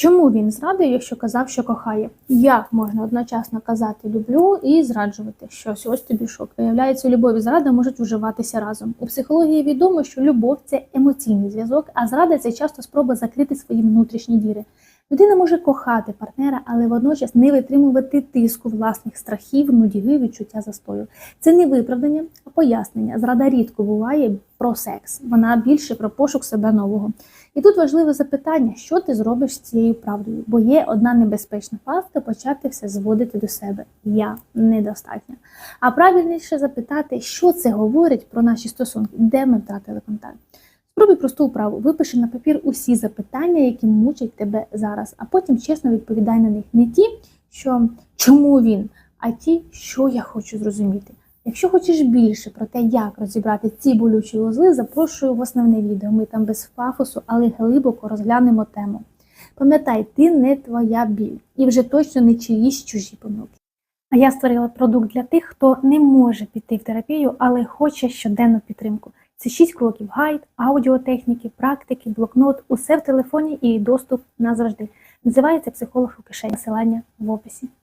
Чому він зрадив, якщо казав, що кохає? Як можна одночасно казати люблю і зраджувати щось? Ось тобі шок. Виявляється, любов і зрада можуть вживатися разом. У психології відомо, що любов це емоційний зв'язок, а зрада це часто спроба закрити свої внутрішні діри. Людина може кохати партнера, але водночас не витримувати тиску власних страхів, нудьги, відчуття застою. Це не виправдання, а пояснення. Зрада рідко буває про секс. Вона більше про пошук себе нового. І тут важливе запитання, що ти зробиш з цією правдою? Бо є одна небезпечна пастка почати все зводити до себе. Я недостатня. А правильніше запитати, що це говорить про наші стосунки, де ми втратили контакт. Спробуй просту вправу. Випиши на папір усі запитання, які мучать тебе зараз, а потім чесно відповідай на них. Не ті, що чому він, а ті, що я хочу зрозуміти. Якщо хочеш більше про те, як розібрати ці болючі узли, запрошую в основне відео. Ми там без пафосу, але глибоко розглянемо тему. Пам'ятай, ти не твоя біль і вже точно не чиїсь чужі помилки. А я створила продукт для тих, хто не може піти в терапію, але хоче щоденну підтримку. Це 6 кроків: гайд, аудіотехніки, практики, блокнот, усе в телефоні і доступ назавжди. Називається психолог у кишені. Посилання в описі.